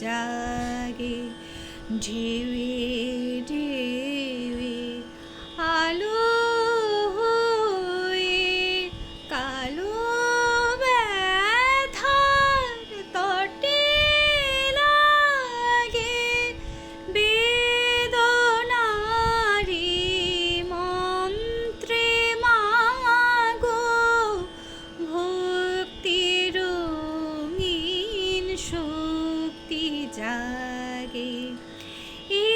জাগে ঢেউয়ে লাগে। এ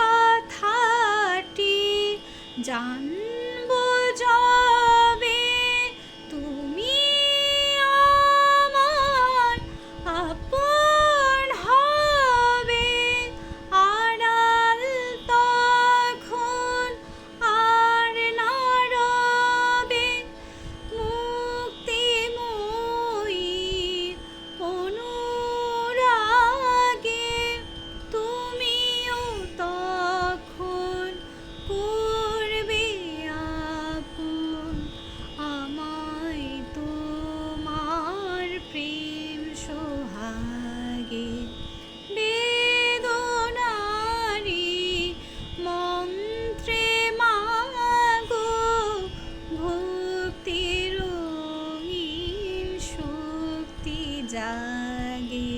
কথাটি জান จ้า